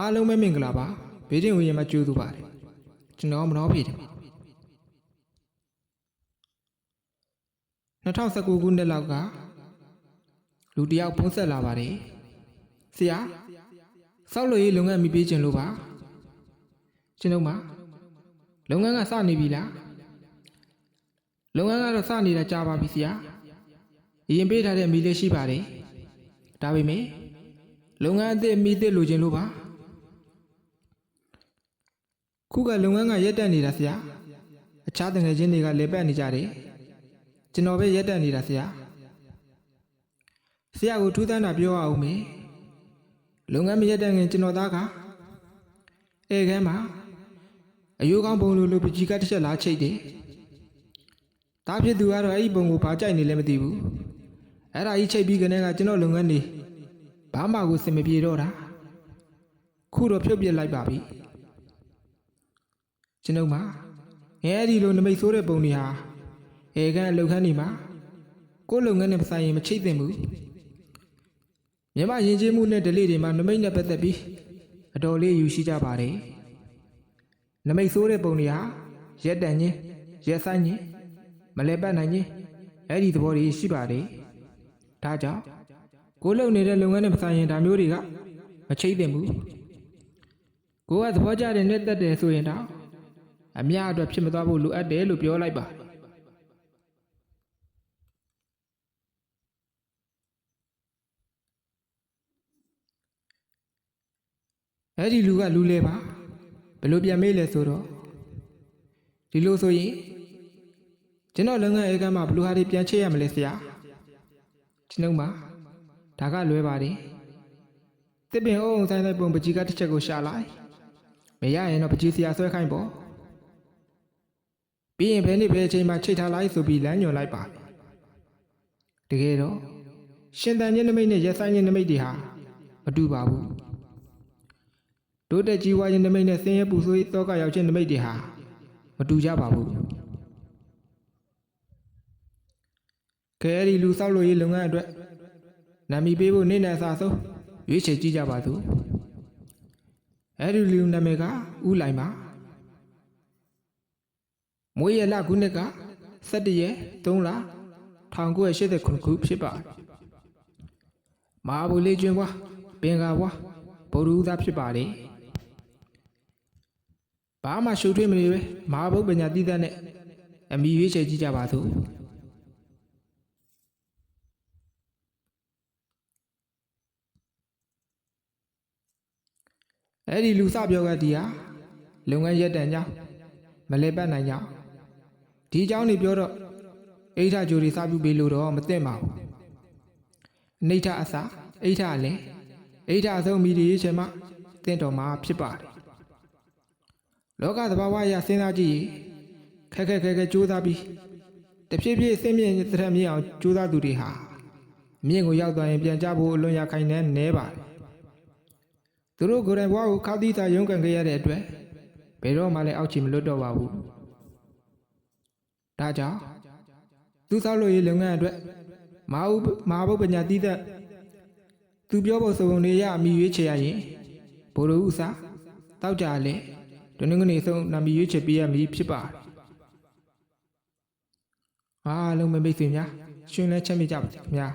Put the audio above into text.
အားလုံးပဲမင်္ဂလာပါဘေးတင်ဝင်ရမှာကြိုးသူပါတယ်ကျွန်တော်မနှောဖေတယ်2019ခုနှစ်လောက်ကလူတစ်ယောက်ဖုံးဆက်လာပါတယ်ဆရာစောက်လို့ရေးလုပ်ငန်းမိပေးခြင်းလို့ပါကျွန်တော်မလုပ်ငန်းကစနေပြီလားလုပ်ငန်းကတော့စနေတာကြာပါပြီဆရာရင်ပေးထားတဲ့မိလေးရှိပါတယ်ဒါပေမဲ့လုပ်ငန်းအသစ်မိသစ်လိုချင်လို့ပါ ခုကလုပ်ငန်းကရက်တက်နေတာဆရာအခြားတငယ်ချင်းတွေကလည်းပတ်နေကြတယ်ကျွန်တော်ပဲရက်တက်နေတာဆရာဆရာကိုထူးဆန်းတာပြောရအောင်မေလုပ်ငန်းမရက်တက်ငင်ကျွန်တော်သားကအဲခဲမှာအယိုးကောင်းပုံလိုလိုပကြီးကတစ်ချက်လာချိတ်တယ်ဒါဖြစ်သူကတော့အဲ့ဒီပုံကိုဘာကြိုက်နေလဲမသိဘူးအဲ့ဒါကြီးချိတ်ပြီးကနေကကျွန်တော်လုပ်ငန်းနေဘာမှကိုစင်မပြေတော့တာခုတော့ဖြုတ်ပြစ်လိုက်ပါပြီ ကျွန်ုပ်မှာအဲဒီလိုနမိတ်ဆိုးတဲ့ပုံတွေဟာအေကန်အလုပ်ခန်းတွေမှာကိုယ်လုပ်ငန်းနဲ့မဆိုင်ရင်မချိတ်သင့်ဘူးမြမယဉ်ကျေးမှုနဲ့ဒလိတွေမှာနမိတ်နဲ့ပတ်သက်ပြီးအတော်လေးယူရှိကြပါတယ်နမိတ်ဆိုးတဲ့ပုံတွေဟာရက်တန်ချင်းရက်ဆိုင်ချင်းမလဲပတ်နိုင်ချင်းအဲ့ဒီသဘောတွေရှိပါတယ်ဒါကြောင့်ကိုယ်လုပ်နေတဲ့လုပ်ငန်းနဲ့မဆိုင်ရင်ဒါမျိုးတွေကမချိတ်သင့်ဘူးကိုကသဘောကျတဲ့နဲ့တက်တယ်ဆိုရင်တော့ အများအတွက်ဖြစ်မသွားဖို့လိုအပ်တယ်လို့ပြောလိုက်ပါအဲ့ဒီလူကလူလဲပါဘယ်လိုပြန်မေးလဲဆိုတော့ဒီလိုဆိုရင်ကျွန်တော်လုပ်ငန်းဧကမှာဘယ်လိုဟာတွေပြန်ချိတ်ရမလဲဆရာကျွန်ုပ်မှာဒါကလွဲပါတယ်တစ်ပင်အုံဆိုင်တဲ့ပုံပကြီးကတစ်ချက်ကိုရှာလိုက်မရရင်တော့ပကြီးဆရာဆွဲခိုင်းပေါ့ ပြီးရင်ဘယ်နေ့ဘယ်အချိန်မှချိတ်ထားလိုက်ဆိုပြီးလမ်းညွှန်လိုက်ပါတကယ်တော့ရှင်တန်ချင်းနမိတ်နဲ့ရက်ဆိုင်ချင်းနမိတ်တွေဟာမတူပါဘူးဒိုးတက်ကြီးဝါချင်းနမိတ်နဲ့ဆင်းရဲပူဆိုးရေးတောကရောက်ချင်းနမိတ်တွေဟာမတူကြပါဘူးကဲအဲ့ဒီလူဆောက်လို့ရေးလုပ်ငန်းအတွက်နာမည်ပေးဖို့နေ့နဲ့အစားဆုံးရွေးချယ်ကြည့်ကြပါသူအဲ့ဒီလူနာမည်ကဥလိုက်ပါ မွေးရလခုနှစ်က17ရက်3လ1989ခုဖြစ်ပါတယ်။မဟာဘူလေးကျွန်းဘွားပင်ကာဘွားဗုဒ္ဓဦးသားဖြစ်ပါတယ်။ဘာမှရှုပ်ထွေးမနေပဲမဟာဘုပညာတိသက်နဲ့အမိရွေးချယ်ကြည့်ကြပါစို့။အဲ့ဒီလူစပြောကတီးဟာလုပ်ငန်းရက်တန်ကြောင်းမလဲပတ်နိုင်ကြအောင် ဒီအကြောင်းတွေပြောတော့အိဋ္ဌကြိုတွေစပြုပေးလို့တော့မသိပါဘူးအနိဋ္ဌအစအိဋ္ဌလည်းအိဋ္ဌအဆုံးမိဒီရေးချင်မှတင့်တော်မှာဖြစ်ပါတယ်လောကသဘာဝအရစဉ်းစားကြည့်ရင်ခက်ခက်ခဲခဲကြိုးစားပြီးတဖြည်းဖြည်းအစင်းမြင့်သထက်မြင့်အောင်ကြိုးစားသူတွေဟာမြင့်ကိုရောက်သွားရင်ပြန်ကြဖို့အလွန်ရခိုင်နေနဲပါတယ်သူတို့ကိုယ်တိုင်ဘဝကိုခါသီးသာရုန်းကန်ခဲ့ရတဲ့အတွက်ဘယ်တော့မှလည်းအောက်ချီမလွတ်တော့ပါဘူး ဒါကြောင့်သူဆောက်လို့ရေးလုပ်ငန်းအတွက်မဟာဥပမဟာဘုပ္ပညာတိသက်သူပြောဖို့စုံနေရအမိရွေးချယ်ရရင်ဘိုလ်တို့ဥစားတောက်ကြလဲဒုနည်းကနေဆုံးနာမည်ရွေးချယ်ပေးရမည်ဖြစ်ပါတယ်အားလုံးမမိတ်ဆွေများရှင်လဲချက်မိကြပါစေခင်ဗျာ